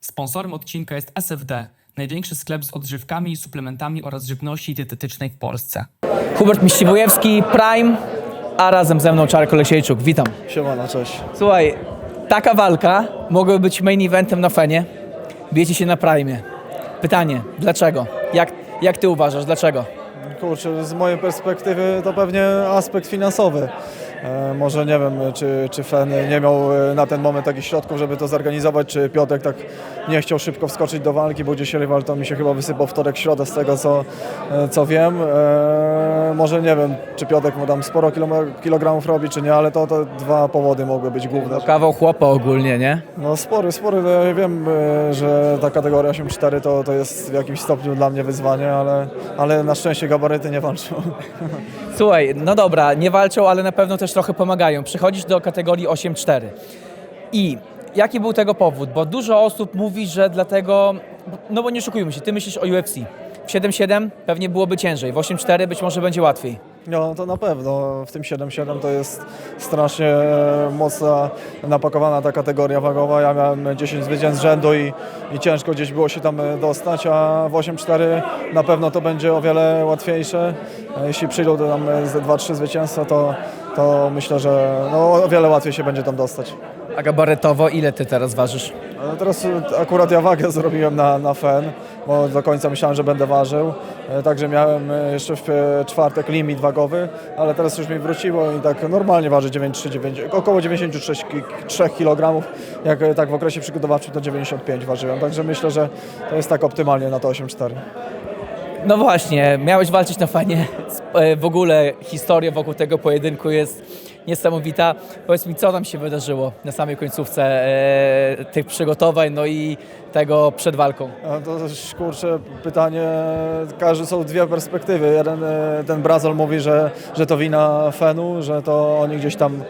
Sponsorem odcinka jest SFD, największy sklep z odżywkami i suplementami oraz żywności dietetycznej w Polsce. Hubert Miściwojewski, Prime, a razem ze mną Czarek Olesiejczuk. Witam. Siemano, cześć. Słuchaj, taka walka mogłaby być main eventem na Fenie. Bijecie się na Prime. Pytanie, dlaczego? Jak, jak ty uważasz, dlaczego? Kurczę, z mojej perspektywy to pewnie aspekt finansowy. E, może nie wiem, czy, czy Fen nie miał e, na ten moment takich środków, żeby to zorganizować, czy Piotrek tak nie chciał szybko wskoczyć do walki, bo gdzieś rywal to mi się chyba wysypał wtorek, środę z tego co, e, co wiem. Może nie wiem, czy Piotrek mu tam sporo kilogramów robi, czy nie, ale to, to dwa powody mogły być główne. Kawał chłopa ogólnie, nie? No spory, spory. No, ja wiem, że ta kategoria 8-4 to, to jest w jakimś stopniu dla mnie wyzwanie, ale, ale na szczęście gabaryty nie walczą. Słuchaj, no dobra, nie walczą, ale na pewno też trochę pomagają. Przychodzisz do kategorii 8-4. I jaki był tego powód? Bo dużo osób mówi, że dlatego, no bo nie szukujmy się, ty myślisz o UFC. W 7-7 pewnie byłoby ciężej, w 8-4 być może będzie łatwiej. No to na pewno. W tym 7-7 to jest strasznie mocna, napakowana ta kategoria wagowa. Ja miałem 10 zwycięstw rzędu i, i ciężko gdzieś było się tam dostać, a w 8-4 na pewno to będzie o wiele łatwiejsze. Jeśli przyjdą tam ze 2-3 zwycięstwa, to, to myślę, że no, o wiele łatwiej się będzie tam dostać. A gabarytowo ile ty teraz ważysz? No teraz akurat ja wagę zrobiłem na, na FEN, bo do końca myślałem, że będę ważył. E, Także miałem e, jeszcze w e, czwartek limit wagowy, ale teraz już mi wróciło i tak normalnie waży 93, około 93 ki- 3 kg. Jak e, tak w okresie przygotowawczym to 95 ważyłem. Także myślę, że to jest tak optymalnie na to 8,4. No właśnie, miałeś walczyć na fanie. E, W ogóle historia wokół tego pojedynku jest niesamowita. Powiedz mi, co tam się wydarzyło na samej końcówce e, tych przygotowań, no i tego przed walką? To też kurczę pytanie, każdy są dwie perspektywy. Jeden, e, ten Brazol mówi, że, że to wina Fenu, że to oni gdzieś tam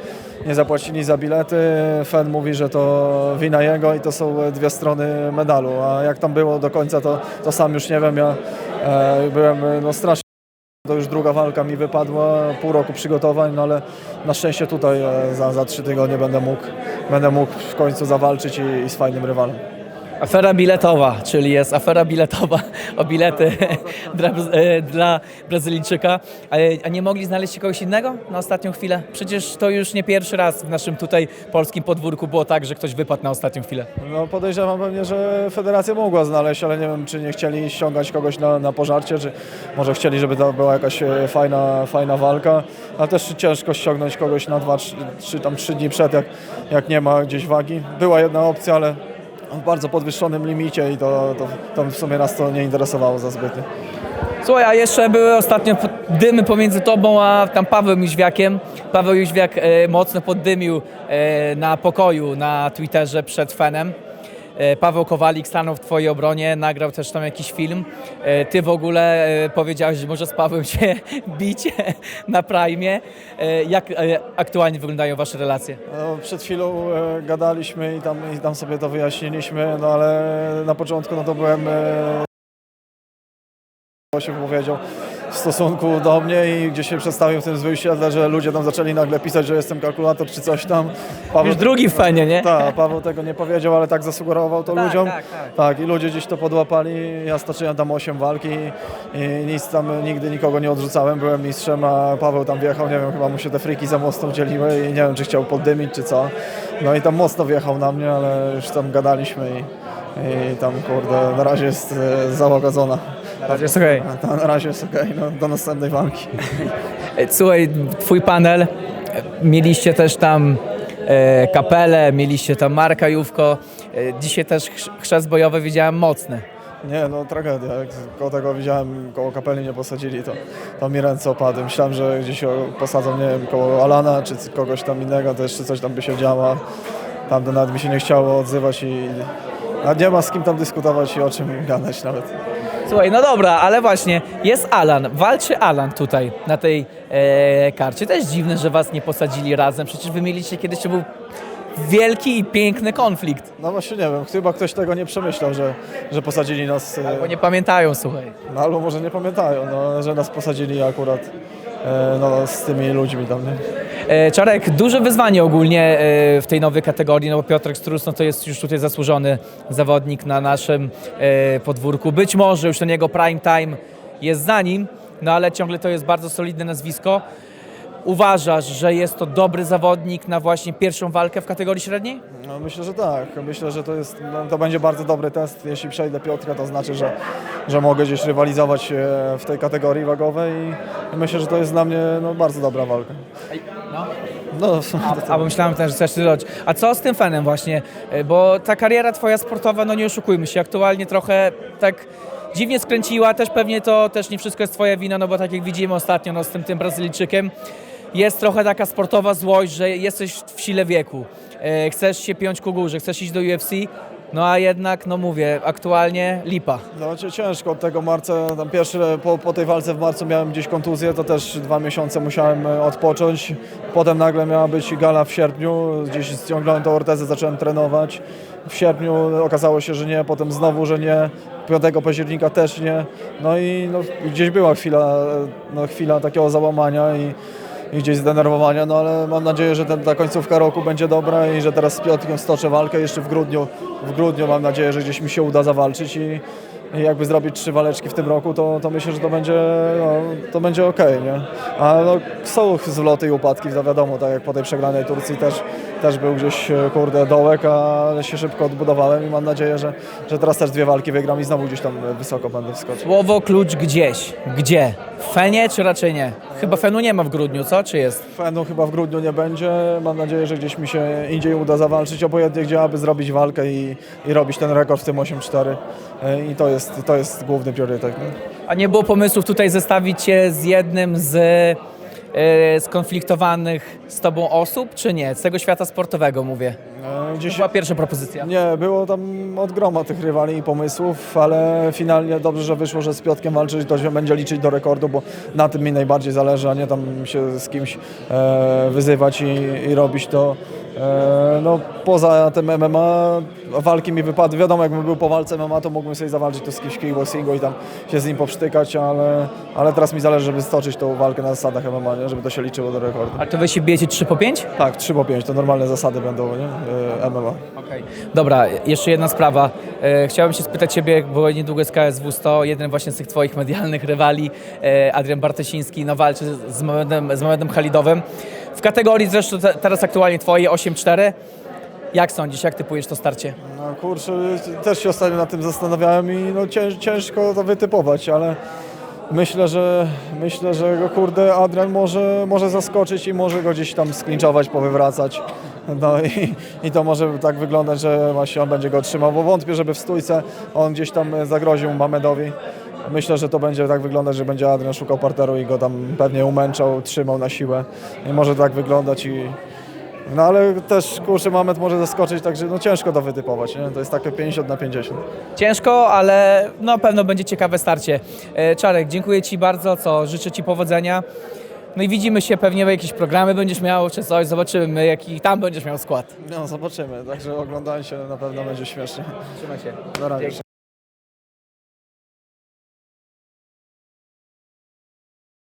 nie zapłacili za bilety. Fen mówi, że to wina jego i to są dwie strony medalu. A jak tam było do końca, to, to sam już nie wiem. Ja e, byłem no, strasznie. To już druga walka mi wypadła, pół roku przygotowań, no ale na szczęście tutaj e, za, za trzy tygodnie będę mógł, będę mógł w końcu zawalczyć i, i z fajnym rywalem. Afera biletowa, czyli jest afera biletowa o bilety dla, e, dla Brazylijczyka. A, a nie mogli znaleźć kogoś innego na ostatnią chwilę? Przecież to już nie pierwszy raz w naszym tutaj polskim podwórku było tak, że ktoś wypadł na ostatnią chwilę. No podejrzewam pewnie, że federacja mogła znaleźć, ale nie wiem, czy nie chcieli ściągać kogoś na, na pożarcie, czy może chcieli, żeby to była jakaś e, fajna, fajna walka, ale też ciężko ściągnąć kogoś na dwa, trzy, trzy, tam trzy dni przed, jak, jak nie ma gdzieś wagi. Była jedna opcja, ale w bardzo podwyższonym limicie i to, to, to w sumie nas to nie interesowało za zbytnio. Słuchaj, a jeszcze były ostatnio dymy pomiędzy tobą a tam Pawłem Jóźwiakiem. Paweł Jóźwiak e, mocno poddymił e, na pokoju na Twitterze przed Fenem. E, Paweł Kowalik stanął w twojej obronie, nagrał też tam jakiś film. E, ty w ogóle e, powiedziałeś, że może z Pawłem się bić na Prime. Jak aktualnie wyglądają wasze relacje? No, przed chwilą gadaliśmy i tam, i tam sobie to wyjaśniliśmy, no ale na początku no to byłem się powiedział w stosunku do mnie i gdzieś się przedstawił w tym świetle, że ludzie tam zaczęli nagle pisać, że jestem kalkulator czy coś tam. Paweł, Już drugi w Fenie, nie? tak, Paweł tego nie powiedział, ale tak zasugerował to Tak, ludziom. tak, tak. tak, i ludzie gdzieś to podłapali. Ja stoczyłem tam 8 walki i nic tam, nigdy nikogo nie odrzucałem. Byłem mistrzem, a Paweł tam wjechał, nie wiem, chyba mu się te friki za mocno udzieliły i nie wiem, czy chciał poddymić, czy co. No i tam mocno wjechał na mnie, ale już tam gadaliśmy i, i tam, kurde, na razie jest e, załagodzona. Na razie jest okej. To na razie jest okej, no, do następnej walki. Słuchaj, twój panel, mieliście też tam e, kapelę, mieliście tam Marka Jówko, e, dzisiaj też chrz- chrzest bojowy widziałem mocny. Nie, no tragedia. Jak koło tego widziałem, koło kapeli nie posadzili, to, to mi ręce opadły. Myślałem, że gdzieś posadzą, nie wiem, koło Alana czy kogoś tam innego, to jeszcze coś tam by się działo. Tam nawet mi się nie chciało odzywać i nawet nie ma z kim tam dyskutować i o czym gadać nawet. Słuchaj, no dobra, ale właśnie jest Alan, walczy Alan tutaj na tej e, karcie. To jest dziwne, że was nie posadzili razem, przecież wy mieliście kiedyś, to był wielki i piękny konflikt. No właśnie nie wiem, chyba ktoś tego nie przemyślał, że, że posadzili nas, e, Bo nie pamiętają, słuchaj. no albo może nie pamiętają, no, że nas posadzili akurat e, no, z tymi ludźmi tam, nie? E, Czarek, duże wyzwanie ogólnie e, w tej nowej kategorii, no bo Piotrek Strus no to jest już tutaj zasłużony zawodnik na naszym e, podwórku. Być może już ten jego prime time jest za nim, no ale ciągle to jest bardzo solidne nazwisko. Uważasz, że jest to dobry zawodnik na właśnie pierwszą walkę w kategorii średniej? No, myślę, że tak. Myślę, że to, jest, no, to będzie bardzo dobry test. Jeśli przejdę Piotra, to znaczy, że, że mogę gdzieś rywalizować e, w tej kategorii wagowej i, myślę, że to jest dla mnie no, bardzo dobra walka. No. No, A bo myślałem też, że chcesz dodać. A co z tym fanem właśnie? E, Bo ta kariera twoja sportowa, no nie oszukujmy się, aktualnie trochę tak dziwnie skręciła, też pewnie to też nie wszystko jest twoja wina, no bo tak jak widzimy ostatnio no, z tym, tym Brazylijczykiem, jest trochę taka sportowa złość, że jesteś w sile wieku. E, Chcesz się piąć ku górze, chcesz iść do UFC, no a jednak, no mówię, aktualnie lipa. Cie- ciężko od tego marca, tam pierwszy, po, po tej walce w marcu miałem gdzieś kontuzję, to też dwa miesiące musiałem e, odpocząć. Potem nagle miała być gala w sierpniu, gdzieś ściągnąłem tą ortezę, zacząłem trenować. W sierpniu okazało się, że nie, potem znowu, że nie. 5 października też nie. No i no, gdzieś była chwila, e, no, chwila takiego załamania i, i gdzieś zdenerwowania, no ale mam nadzieję, że ten, ta końcówka roku będzie dobra i że teraz z Piotrkiem stoczę walkę jeszcze w grudniu. W grudniu mam nadzieję, że gdzieś mi się uda zawalczyć i, i jakby zrobić trzy waleczki w tym roku, to, to myślę, że to będzie, no, to będzie okej, nie? A no, są zwloty i upadki, to wiadomo, tak jak po tej przegranej Turcji też, też był gdzieś, e, kurde, dołek, ale się szybko odbudowałem i mam nadzieję, że, że teraz też dwie walki wygram i znowu gdzieś tam wysoko będę wskoczył. Słowo klucz gdzieś. Gdzie? Fenie czy raczej nie? Chyba Fenu nie ma w grudniu, co? Czy jest? Fenu chyba w grudniu nie będzie. Mam nadzieję, że gdzieś mi się indziej uda zawalczyć, obojętnie gdzie, aby zrobić walkę i, i robić ten rekord w tym 8-4. E, I to jest, to jest główny priorytet. Nie? A nie było pomysłów tutaj zestawić się z jednym z skonfliktowanych z tobą osób, czy nie? Z tego świata sportowego mówię. E, To Gdzieś, była pierwsza propozycja. nie, było tam od groma tych rywali i pomysłów, ale finalnie dobrze, że wyszło, że z Piotkiem walczyć, to się będzie liczyć do rekordu, bo na tym mi najbardziej zależy, a nie tam się z kimś e, wyzywać i, i robić to. E, no, poza tym MMA walki mi wypadły. Wiadomo, jakbym był po walce MMA, to mógłbym sobie zawalczyć to z kimś kickboxingu i tam się z nim poprztykać, ale, ale teraz mi zależy, żeby stoczyć tą walkę na zasadach MMA, nie? żeby to się liczyło do rekordu. A to wy się bijecie 3 po 5? Tak, 3 po 5 to normalne zasady będą nie? E, MMA. Okej. Dobra, jeszcze jedna sprawa. E, chciałem się spytać Ciebie, bo niedługo jest KSW 100, jeden właśnie z tych Twoich medialnych rywali, Adrian Bartosiński, no walczy z Mamedem, z Mamedem Halidowem. W kategorii zresztą te, teraz aktualnie Twojej 8-4. Jak sądzisz, jak typujesz to starcie? No kurczę, też się ostatnio nad tym zastanawiałem i no cięż, ciężko to wytypować, ale myślę, że myślę, że go kurde Adrian może, może zaskoczyć i może go gdzieś tam sklinczować, powywracać. No i, i to może tak wyglądać, że właśnie on będzie go trzymał, bo wątpię, żeby w stójce on gdzieś tam zagroził Mamedowi. Myślę, że to będzie tak wyglądać, że będzie Adrian szukał parteru i go tam pewnie umęczał, trzymał na siłę. I może tak wyglądać i, no ale też kurczę Mamet może zaskoczyć, także no ciężko to wytypować, nie? To jest takie 50 na 50. Ciężko, ale na pewno będzie ciekawe starcie. E, Czarek, dziękuję Ci bardzo, co życzę Ci powodzenia. No i widzimy się pewnie, jakieś programy będziesz miał, czy coś, zobaczymy, jaki tam będziesz miał skład. No zobaczymy, także oglądając się na pewno będzie śmiesznie. Trzymaj się. Na razie.